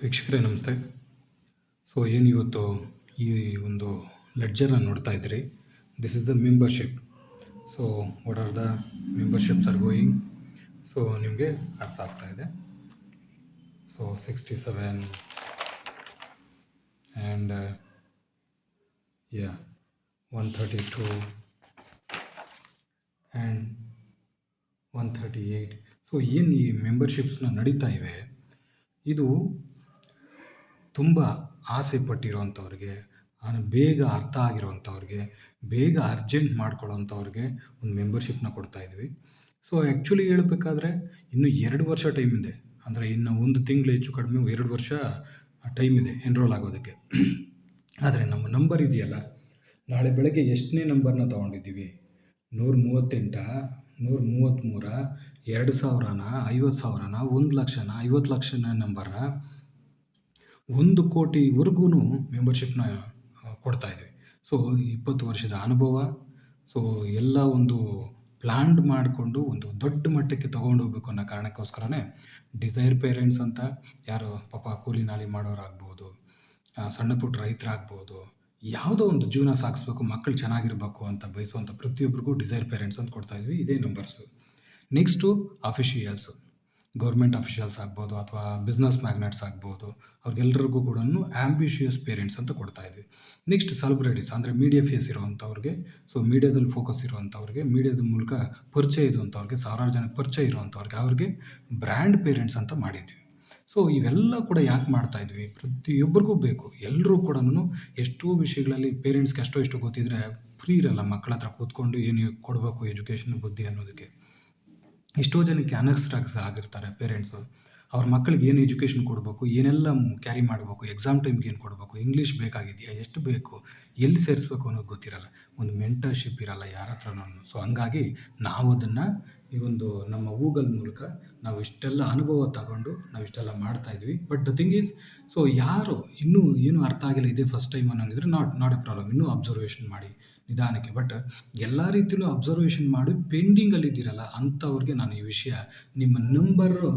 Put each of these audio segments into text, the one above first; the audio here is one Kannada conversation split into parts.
ವೀಕ್ಷಕರೇ, ನಮಸ್ತೆ. ಸೊ ಏನು ಇವತ್ತು ಈ ಒಂದು ಲೆಡ್ಜರ್ನ ನೋಡ್ತಾ ಇದ್ದೀರಿ? This is the membership so what are the memberships are going so ನಿಮಗೆ ಅರ್ಥ ಆಗ್ತಾ ಇದೆ. So sixty seven and yeah one thirty two and one thirty eight so ಏನು ಈ ಮೆಂಬರ್ಶಿಪ್ಸ್ನ ನಡೀತಾ ಇವೆ? ಇದು ತುಂಬ ಆಸೆ ಪಟ್ಟಿರೋವಂಥವ್ರಿಗೆ ಅದು ಬೇಗ ಅರ್ಥ ಆಗಿರೋವಂಥವ್ರಿಗೆ, ಬೇಗ ಅರ್ಜೆಂಟ್ ಮಾಡ್ಕೊಳ್ಳೋವಂಥವ್ರಿಗೆ ಒಂದು ಮೆಂಬರ್ಶಿಪ್ನ ಕೊಡ್ತಾ ಇದ್ವಿ. ಸೊ ಆ್ಯಕ್ಚುಲಿ ಹೇಳಬೇಕಾದ್ರೆ ಇನ್ನೂ ಎರಡು ವರ್ಷ ಟೈಮ್ ಇದೆ. ಅಂದರೆ ಇನ್ನು ಒಂದು ತಿಂಗಳು ಹೆಚ್ಚು ಕಡಿಮೆ ಎರಡು ವರ್ಷ ಟೈಮ್ ಇದೆ ಎನ್ರೋಲ್ ಆಗೋದಕ್ಕೆ. ಆದರೆ ನಮ್ಮ ನಂಬರ್ ಇದೆಯಲ್ಲ, ನಾಳೆ ಬೆಳಗ್ಗೆ ಎಷ್ಟನೇ ನಂಬರ್ನ ತೊಗೊಂಡಿದ್ದೀವಿ? ನೂರ ಮೂವತ್ತೆಂಟ? ನೂರ ಮೂವತ್ತ್ಮೂರ ಎರಡು ಸಾವಿರನ? ಐವತ್ತು ಸಾವಿರನ? ಒಂದು ಲಕ್ಷನ? ಐವತ್ತು ಲಕ್ಷನ ನಂಬರ ಒಂದು ಕೋಟಿವರೆಗೂ ಮೆಂಬರ್ಶಿಪ್ನ ಕೊಡ್ತಾ ಇದ್ದೀವಿ ಸೊ ಇಪ್ಪತ್ತು ವರ್ಷದ ಅನುಭವ. ಸೊ ಎಲ್ಲ ಒಂದು ಪ್ಲ್ಯಾಂಡ್ ಮಾಡಿಕೊಂಡು ಒಂದು ದೊಡ್ಡ ಮಟ್ಟಕ್ಕೆ ತೊಗೊಂಡು ಹೋಗ್ಬೇಕು ಅನ್ನೋ ಕಾರಣಕ್ಕೋಸ್ಕರನೇ ಡಿಸೈರ್ ಪೇರೆಂಟ್ಸ್ ಅಂತ ಯಾರು ಪಾಪ ಕೂಲಿ ನಾಲಿ ಮಾಡೋರಾಗ್ಬೋದು ಸಣ್ಣ ಪುಟ್ಟ ರೈತರಾಗ್ಬೋದು, ಯಾವುದೋ ಒಂದು ಜೀವನ ಸಾಗಿಸ್ಬೇಕು ಮಕ್ಕಳು ಚೆನ್ನಾಗಿರಬೇಕು ಅಂತ ಬಯಸುವಂಥ ಪ್ರತಿಯೊಬ್ಬರಿಗೂ ಡಿಸೈರ್ ಪೇರೆಂಟ್ಸ್ ಅಂತ ಕೊಡ್ತಾ ಇದ್ವಿ. ಇದೇ numbers next officials government officials ಆಗ್ಬೋದು ಅಥವಾ ಬಿಸ್ನೆಸ್ ಮ್ಯಾಗ್ನೆಟ್ಸ್ ಆಗ್ಬೋದು ಅವ್ರಿಗೆಲ್ಲರಿಗೂ ಕೂಡ ಆ್ಯಂಬಿಷಿಯಸ್ ಪೇರೆಂಟ್ಸ್ ಅಂತ ಕೊಡ್ತಾ ಇದ್ವಿ. ನೆಕ್ಸ್ಟ್ ಸೆಲೆಬ್ರಿಟೀಸ್ ಅಂದರೆ ಮೀಡಿಯಾ ಫೇಸ್ ಇರುವಂಥವ್ರಿಗೆ ಸೊ ಮೀಡಿಯಾದಲ್ಲಿ ಫೋಕಸ್ ಇರುವಂಥವ್ರಿಗೆ ಮೀಡಿಯಾದ ಮೂಲಕ ಪರಿಚಯ ಇರುವಂಥವ್ರಿಗೆ, ಸಾವಿರಾರು ಜನಕ್ಕೆ ಪರಿಚಯ ಇರುವಂಥವ್ರಿಗೆ, ಅವ್ರಿಗೆ ಬ್ರ್ಯಾಂಡ್ ಪೇರೆಂಟ್ಸ್ ಅಂತ ಮಾಡಿದ್ವಿ. ಸೊ ಇವೆಲ್ಲ ಕೂಡ ಯಾಕೆ ಮಾಡ್ತಾ ಇದ್ವಿ? ಪ್ರತಿಯೊಬ್ಬರಿಗೂ ಬೇಕು. ಎಲ್ಲರೂ ಕೂಡ ಎಷ್ಟೋ ವಿಷಯಗಳಲ್ಲಿ ಪೇರೆಂಟ್ಸ್ಗೆ ಅಷ್ಟೋ ಇಷ್ಟು ಗೊತ್ತಿದ್ರೆ ಫ್ರೀ ಇರಲ್ಲ ಮಕ್ಕಳ ಹತ್ರ ಕೂತ್ಕೊಂಡು ಏನು ಕೊಡಬೇಕು ಎಜುಕೇಷನ್ ಬುದ್ಧಿ ಅನ್ನೋದಕ್ಕೆ. ಎಷ್ಟೋ ಜನಕ್ಕೆ ಅನರ್ಸ್ಟಾಗ್ಸ್ ಆಗಿರ್ತಾರೆ ಪೇರೆಂಟ್ಸು ಅವ್ರ ಮಕ್ಕಳಿಗೆ ಏನು ಎಜುಕೇಷನ್ ಕೊಡಬೇಕು, ಏನೆಲ್ಲ ಕ್ಯಾರಿ ಮಾಡಬೇಕು ಎಕ್ಸಾಮ್ ಟೈಮ್ಗೆ ಏನು ಕೊಡಬೇಕು ಇಂಗ್ಲೀಷ್ ಬೇಕಾಗಿದೆಯಾ, ಎಷ್ಟು ಬೇಕು, ಎಲ್ಲಿ ಸೇರಿಸ್ಬೇಕು ಅನ್ನೋದು ಗೊತ್ತಿರಲ್ಲ. ಒಂದು ಮೆಂಟರ್ಶಿಪ್ ಇರಲ್ಲ ಯಾರ ಹತ್ರನೂ. ಸೊ ಹಂಗಾಗಿ ನಾವು ಅದನ್ನು ಈ ಒಂದು ನಮ್ಮ ಗೂಗಲ್ ಮೂಲಕ ನಾವು ಇಷ್ಟೆಲ್ಲ ಅನುಭವ ತಗೊಂಡು ನಾವು ಇಷ್ಟೆಲ್ಲ ಮಾಡ್ತಾ ಇದ್ವಿ. But the thing is so ಯಾರು ಇನ್ನೂ ಏನೂ ಅರ್ಥ ಆಗಿಲ್ಲ ಇದೇ ಫಸ್ಟ್ ಟೈಮ್ ಅನ್ನೋಂಗಿದ್ರೆ ನಾಟ್ ನಾಟ್ ಎ ಪ್ರಾಬ್ಲಮ್ ಇನ್ನೂ ಅಬ್ಸರ್ವೇಷನ್ ಮಾಡಿ ನಿಧಾನಕ್ಕೆ. ಬಟ್ ಎಲ್ಲ ರೀತಿಯಲ್ಲೂ ಅಬ್ಸರ್ವೇಷನ್ ಮಾಡಿ ಪೆಂಡಿಂಗಲ್ಲಿ ಇದ್ದೀರಲ್ಲ, ಅಂಥವ್ರಿಗೆ ನಾನು ಈ ವಿಷಯ, ನಿಮ್ಮ ನಂಬರು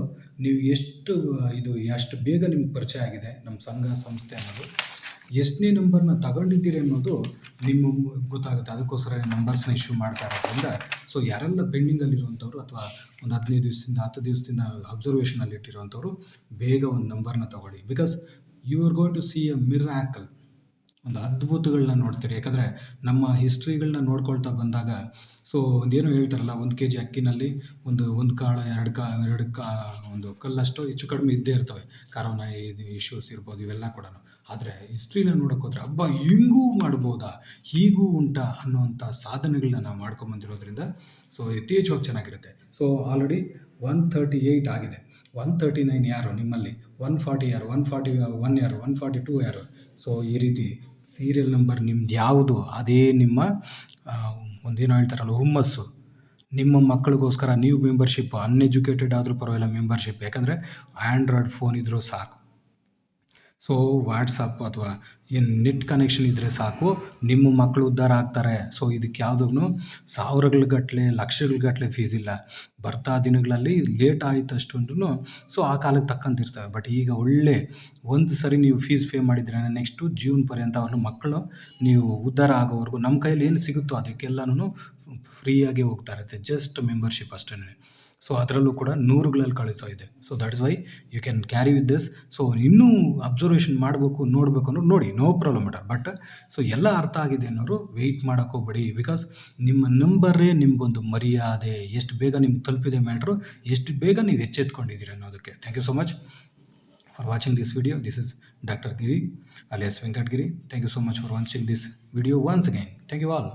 ನೀವು ಎಷ್ಟು, ಇದು ಎಷ್ಟು ಬೇಗ ನಿಮ್ಗೆ ಪರಿಚಯ ಆಗಿದೆ, ನಮ್ಮ ಸಂಘ, ಸಂಸ್ಥೆ ಅನ್ನೋದು ಎಷ್ಟನೇ ನಂಬರ್ನ ತಗೊಂಡಿದ್ದೀರಿ ಅನ್ನೋದು ನಿಮ್ಮ ಗೊತ್ತಾಗುತ್ತೆ. ಅದಕ್ಕೋಸ್ಕರ ನಂಬರ್ಸ್ನ ಇಶ್ಯೂ ಮಾಡ್ತಾ ಇರೋದ್ರಿಂದ ಸೊ ಯಾರೆಲ್ಲ ಪೆಂಡಿಂಗಲ್ಲಿರುವಂಥವ್ರು ಅಥವಾ ಒಂದು ಹದಿನೈದು ದಿವಸದಿಂದ, ಹತ್ತು ದಿವಸದಿಂದ ಅಬ್ಸರ್ವೇಷನಲ್ಲಿ ಇಟ್ಟಿರುವಂಥವ್ರು ಬೇಗ ಒಂದು ನಂಬರ್ನ ತಗೊಳ್ಳಿ. Because you are going to see a miracle ಒಂದು ಅದ್ಭುತಗಳನ್ನ ನೋಡ್ತೀರಿ. ಯಾಕಂದರೆ ನಮ್ಮ ಹಿಸ್ಟ್ರಿಗಳನ್ನ ನೋಡ್ಕೊಳ್ತಾ ಬಂದಾಗ ಸೊ ಒಂದೇನೋ ಹೇಳ್ತಾರಲ್ಲ, ಒಂದು ಕೆ ಜಿ ಅಕ್ಕಿನಲ್ಲಿ ಒಂದು ಒಂದು ಕಾಳು, ಎರಡು ಕಾ ಎರಡು ಕಾ, ಒಂದು ಕಲ್ಲಷ್ಟು ಹೆಚ್ಚು ಕಡಿಮೆ ಇದ್ದೇ ಇರ್ತವೆ. ಕರೋನಾ ಇದು ಇಶ್ಯೂಸ್ ಇರ್ಬೋದು, ಇವೆಲ್ಲ ಕೂಡ ಆದರೆ ಹಿಸ್ಟ್ರಿನ ನೋಡೋಕೆ ಹೋದರೆ, ಹಬ್ಬ ಹಿಂಗೂ ಮಾಡ್ಬೋದಾ? ಹೀಗೂ ಉಂಟಾ ಅನ್ನೋವಂಥ ಸಾಧನೆಗಳನ್ನ ನಾವು ಮಾಡ್ಕೊಂಬಂದಿರೋದ್ರಿಂದ ಸೊ ಯಥೇಚ್ಛವಾಗಿ ಚೆನ್ನಾಗಿರುತ್ತೆ. So already one thirty eight ಆಗಿದೆ. ಒನ್ ತರ್ಟಿ ನೈನ್ ಯಾರು ನಿಮ್ಮಲ್ಲಿ? ಒನ್ ಫಾರ್ಟಿ ಯಾರು? ಒನ್ ಫಾರ್ಟಿ ಒನ್ ಯಾರು? ಒನ್ ಫಾರ್ಟಿ ಟೂ ಯಾರು? ಸೊ ಈ ರೀತಿ ಸೀರಿಯಲ್ ನಂಬರ್ ನಿಮ್ದು ಯಾವುದು? ಅದೇ ನಿಮ್ಮ ಒಂದೇನೋ ಹೇಳ್ತಾರಲ್ಲ, ಹುಮ್ಮಸ್ಸು. ನಿಮ್ಮ ಮಕ್ಕಳಿಗೋಸ್ಕರ ನೀವು ಮೆಂಬರ್ಶಿಪ್ ಅನ್ಎಜುಕೇಟೆಡ್ ಆದರೂ ಪರವಾಗಿಲ್ಲ ಮೆಂಬರ್ಶಿಪ್ ಯಾಕಂದರೆ ಆ್ಯಂಡ್ರಾಯ್ಡ್ ಫೋನ್ ಇದ್ದರೂ ಸಾಕು. ಸೊ ವಾಟ್ಸಪ್ ಅಥವಾ ಏನು ನೆಟ್ ಕನೆಕ್ಷನ್ ಇದ್ದರೆ ಸಾಕು, ನಿಮ್ಮ ಮಕ್ಕಳು ಉದ್ಧಾರ ಆಗ್ತಾರೆ. ಸೊ ಇದಕ್ಕೆ ಯಾವುದೂ ಸಾವಿರಗಳ ಗಟ್ಟಲೆ ಲಕ್ಷಗಳ ಗಟ್ಟಲೆ ಫೀಸ್ ಇಲ್ಲ. ಬರ್ತಾ ದಿನಗಳಲ್ಲಿ ಲೇಟ್ ಆಯಿತಷ್ಟೊಂದು ಸೊ ಆ ಕಾಲಕ್ಕೆ ತಕ್ಕಂತಿರ್ತವೆ ಬಟ್ ಈಗ ಒಳ್ಳೆ ಒಂದು ಸರಿ ನೀವು ಫೀಸ್ ಪೇ ಮಾಡಿದ್ರೆ ನೆಕ್ಸ್ಟು ಜೀವನ ಪರ್ಯಂತ ಅವ್ರ ಮಕ್ಕಳು ನೀವು ಉದ್ಧಾರ ಆಗೋವರೆಗೂ ನಮ್ಮ ಕೈಯಲ್ಲಿ ಏನು ಸಿಗುತ್ತೋ ಅದಕ್ಕೆಲ್ಲನೂ ಫ್ರೀಯಾಗಿ ಹೋಗ್ತಾ ಇರುತ್ತೆ. ಜಸ್ಟ್ ಮೆಂಬರ್ಶಿಪ್ ಅಷ್ಟೇ ಸೊ ಅದರಲ್ಲೂ ಕೂಡ ನೂರುಗಳಲ್ಲಿ ಕಳಿಸೋ ಇದೆ. So that is why you can carry with this so ಇನ್ನೂ ಅಬ್ಸರ್ವೇಷನ್ ಮಾಡಬೇಕು, ನೋಡಬೇಕು ಅನ್ನೋದು ನೋಡಿ ನೋ ಪ್ರಾಬ್ಲಮ್ ಅಟ ಬಟ್ ಸೊ ಎಲ್ಲ ಅರ್ಥ ಆಗಿದೆ ಅನ್ನೋರು ವೆಯ್ಟ್ ಮಾಡೋಕ್ಕೆ ಹೋಗ್ಬೇಡಿ. ಬಿಕಾಸ್ ನಿಮ್ಮ ನಂಬರೇ ನಿಮಗೊಂದು ಮರ್ಯಾದೆ. ಎಷ್ಟು ಬೇಗ ನಿಮ್ಗೆ ತಲುಪಿದೆ ಮ್ಯಾಟ್ರು ಎಷ್ಟು ಬೇಗ ನೀವು ಎಚ್ಚೆತ್ಕೊಂಡಿದ್ದೀರಿ ಅನ್ನೋದಕ್ಕೆ. Thank you so much for watching this video this is doctor Giri alias Venkatagiri thank you so much for watching this video once again thank you all